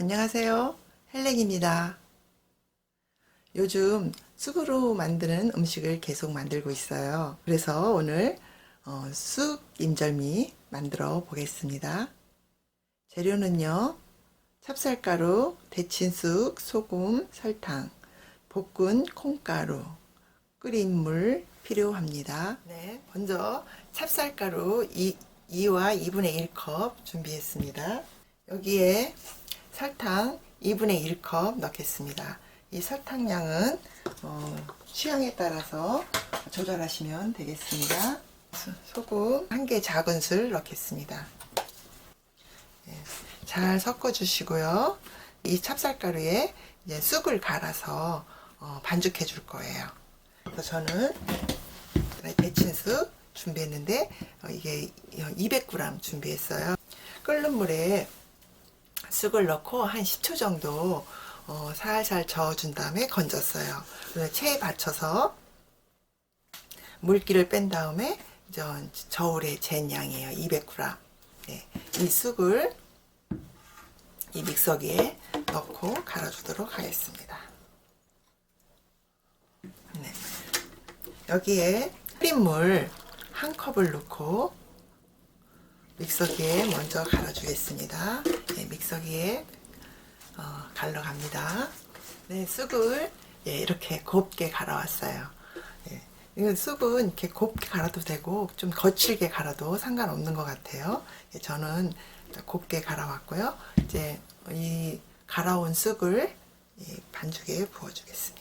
안녕하세요. 헬렉입니다. 요즘 쑥으로 만드는 음식을 계속 만들고 있어요. 그래서 오늘 어, 쑥 인절미 만들어 보겠습니다. 재료는요. 찹쌀가루, 데친 쑥, 소금, 설탕, 볶은 콩가루, 끓인 물 필요합니다. 네, 먼저 찹쌀가루 2, 2와 2분의 1컵 준비했습니다. 여기에 설탕 2분의 1컵 넣겠습니다. 이 설탕량은 어, 취향에 따라서 조절하시면 되겠습니다. 소- 소금 한 개 작은 술 넣겠습니다. 예, 잘 섞어 주시고요. 이 찹쌀가루에 이제 쑥을 갈아서 어, 반죽해 줄 거예요. 그래서 저는 데친 쑥 준비했는데 어, 이게 200g 준비했어요. 끓는 물에 쑥을 넣고 한 10초 정도 어, 살살 저어준 다음에 건졌어요. 체에 받쳐서 물기를 뺀 다음에 이제 저울에 잰 양이에요. 200g. 네, 이 쑥을 이 믹서기에 넣고 갈아주도록 하겠습니다. 네. 여기에 끓인 물한 컵을 넣고 믹서기에 먼저 갈아주겠습니다. 네, 믹서기에 어, 갈러 갑니다. 네, 쑥을 예, 이렇게 곱게 갈아왔어요. 예, 이건 쑥은 이렇게 곱게 갈아도 되고 좀 거칠게 갈아도 상관없는 것 같아요. 예, 저는 곱게 갈아왔고요. 이제 이 갈아온 쑥을 이 반죽에 부어주겠습니다.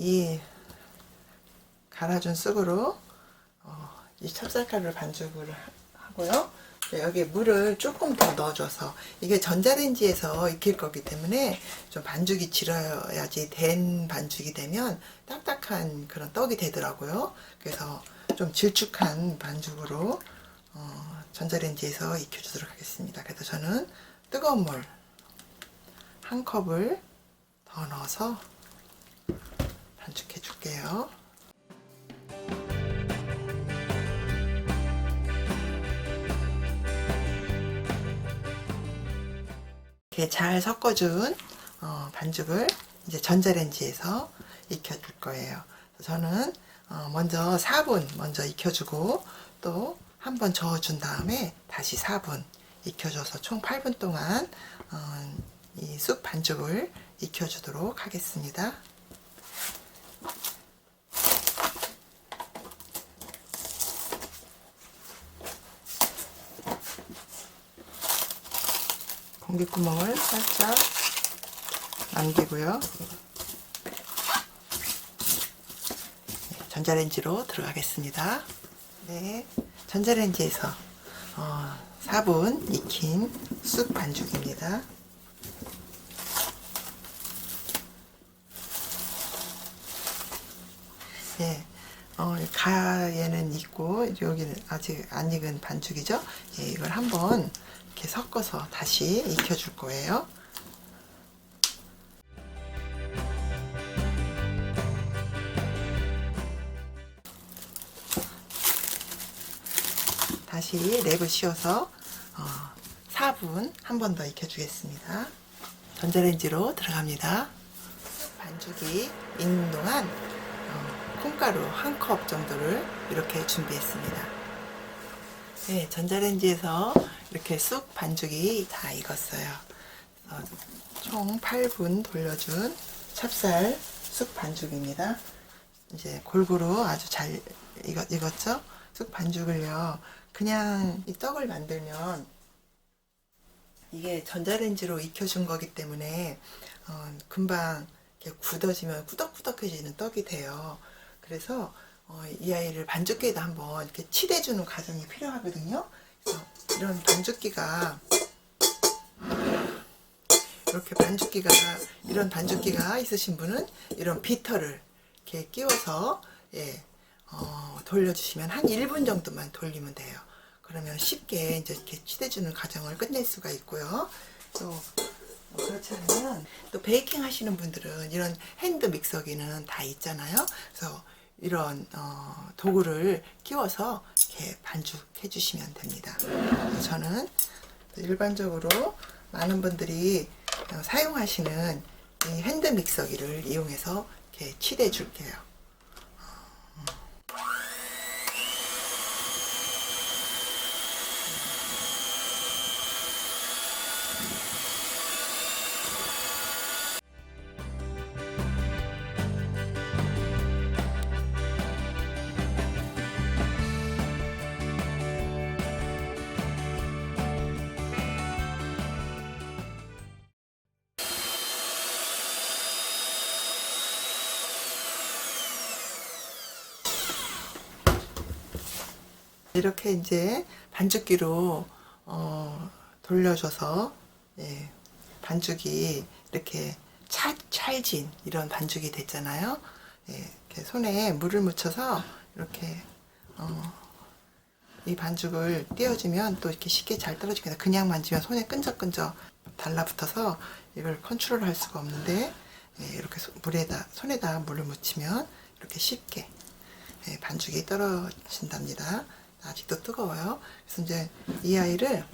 이 갈아준 쑥으로 어, 이 찹쌀가루를 반죽을 하- 하고요. 네, 여기 물을 조금 더 넣어줘서 이게 전자레인지에서 익힐 거기 때문에 좀 반죽이 질어야지 된 반죽이 되면 딱딱한 그런 떡이 되더라고요. 그래서 좀 질쭉한 반죽으로 어, 전자레인지에서 익혀주도록 하겠습니다. 그래서 저는 뜨거운 물 한 컵을 더 넣어서 반죽해 줄게요. 이렇게 잘 섞어준 어, 반죽을 이제 전자레인지에서 익혀줄 거예요. 저는 어, 먼저 4분 먼저 익혀주고 또 한 번 저어준 다음에 다시 4분 익혀줘서 총 8분 동안 어, 이쑥 반죽을 익혀주도록 하겠습니다. 공기구멍을 살짝 남기고요. 네, 전자레인지로 들어가겠습니다. 네, 전자레인지에서 어, 4분 익힌 쑥 반죽입니다. 예, 어, 가에는 있고 여기는 아직 안 익은 반죽이죠. 예, 이걸 한번 이렇게 섞어서 다시 익혀줄 거예요. 다시 랩을 씌워서 어, 4분 한 번 더 익혀주겠습니다. 전자레인지로 들어갑니다. 반죽이 익는 동안 어, 콩가루 한 컵 정도를 이렇게 준비했습니다. 네, 전자레인지에서 이렇게 쑥 반죽이 다 익었어요. 어, 총 8분 돌려준 찹쌀 쑥 반죽입니다. 이제 골고루 아주 잘 익었, 익었죠? 쑥 반죽을요. 그냥 이 떡을 만들면 이게 전자레인지로 익혀준 거기 때문에 어, 금방 굳어지면 꾸덕꾸덕해지는 떡이 돼요. 그래서 어, 이 아이를 반죽기에다 한번 이렇게 치대주는 과정이 필요하거든요. 이런 반죽기가 이렇게 반죽기가 이런 반죽기가 있으신 분은 이런 비터를 이렇게 끼워서 예, 어, 돌려주시면 한 1분 정도만 돌리면 돼요. 그러면 쉽게 이제 이렇게 치대주는 과정을 끝낼 수가 있고요. 또 어, 그렇지 않으면 또 베이킹 하시는 분들은 이런 핸드 믹서기는 다 있잖아요. 그래서 이런 어, 도구를 끼워서 이렇게 반죽해 주시면 됩니다. 저는 일반적으로 많은 분들이 어, 사용하시는 이 핸드 믹서기를 이용해서 이렇게 치대 줄게요. 이렇게 이제 반죽기로 어, 돌려줘서 예, 반죽이 이렇게 차, 찰진 이런 반죽이 됐잖아요. 예, 이렇게 손에 물을 묻혀서 이렇게 어, 이 반죽을 띄워주면 또 이렇게 쉽게 잘 떨어지게 돼. 그냥 만지면 손에 끈적끈적 달라붙어서 이걸 컨트롤 할 수가 없는데 예, 이렇게 소- 물에다 손에다 물을 묻히면 이렇게 쉽게 예, 반죽이 떨어진답니다. 아직도 뜨거워요. 그래서 이제 이 아이를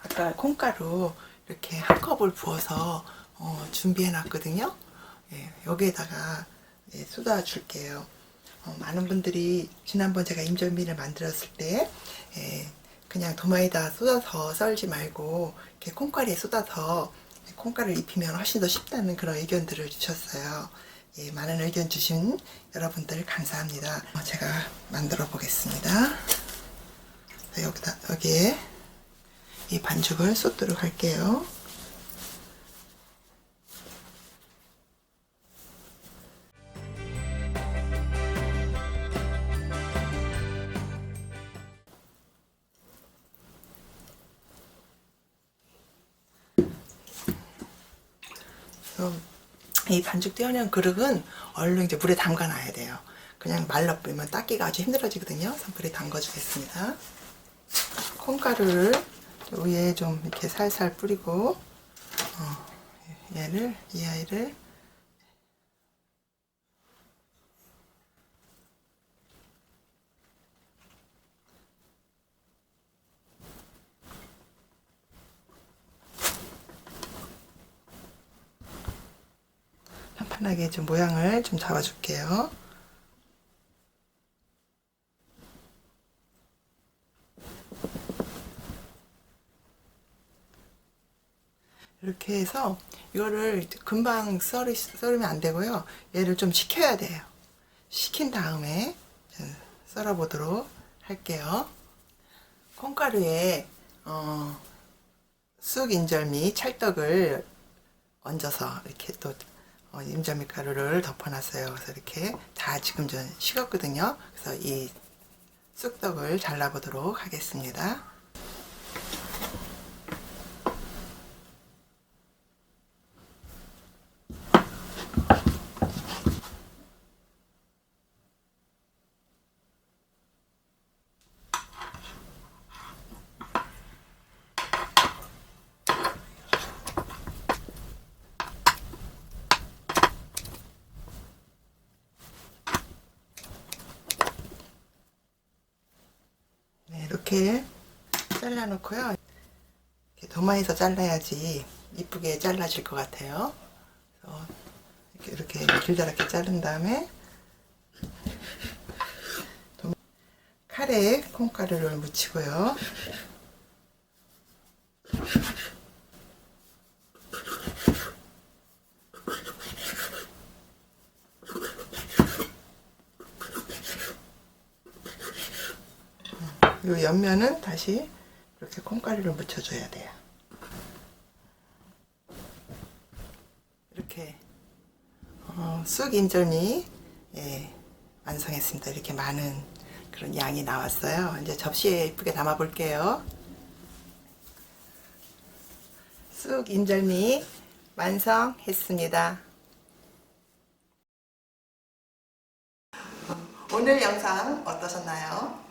아까 콩가루 이렇게 한 컵을 부어서 어, 준비해 놨거든요. 예, 여기에다가 예, 쏟아 줄게요. 어, 많은 분들이 지난번 제가 임절미를 만들었을 때 예, 그냥 도마에다 쏟아서 썰지 말고 이렇게 콩가루에 쏟아서 콩가루를 입히면 훨씬 더 쉽다는 그런 의견들을 주셨어요. 예, 많은 의견 주신 여러분들 감사합니다. 어, 제가 만들어 보겠습니다. 자, 여기다 여기에 이 반죽을 쏟도록 할게요. 그래서 이 반죽 띄어낸 그릇은 얼른 이제 물에 담가 놔야 돼요. 그냥 말라 뿌리면 닦기가 아주 힘들어지거든요. 그래서 물에 담가 주겠습니다. 콩가루를 위에 좀 이렇게 살살 뿌리고 어, 얘를 이 아이를 편하게 좀 모양을 좀 잡아줄게요. 이렇게 해서 이거를 금방 썰이, 썰으면 안 되고요. 얘를 좀 식혀야 돼요. 식힌 다음에 썰어 보도록 할게요. 콩가루에 어, 쑥 인절 미 찰떡을 얹어서 이렇게 또 어, 인절미 가루를 덮어놨어요. 그래서 이렇게 다 지금 전 식었거든요. 그래서 이 쑥떡을 잘라보도록 하겠습니다. 네, 이렇게 잘라놓고요. 이렇게 도마에서 잘라야지 이쁘게 잘라질 것 같아요. 이렇게, 이렇게 길다랗게 자른 다음에 도- 칼에 콩가루를 묻히고요. 요 옆면은 다시 이렇게 콩가루를 묻혀줘야 돼요. 이렇게 어, 쑥 인절미 예, 완성했습니다. 이렇게 많은 그런 양이 나왔어요. 이제 접시에 예쁘게 담아 볼게요. 쑥 인절미 완성했습니다. 오늘 영상 어떠셨나요?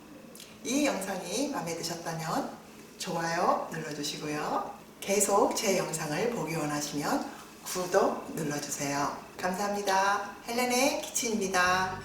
이 영상이 마음에 드셨다면 좋아요 눌러주시고요. 계속 제 영상을 보기 원하시면 구독 눌러주세요. 감사합니다. 헬렌의 키친입니다.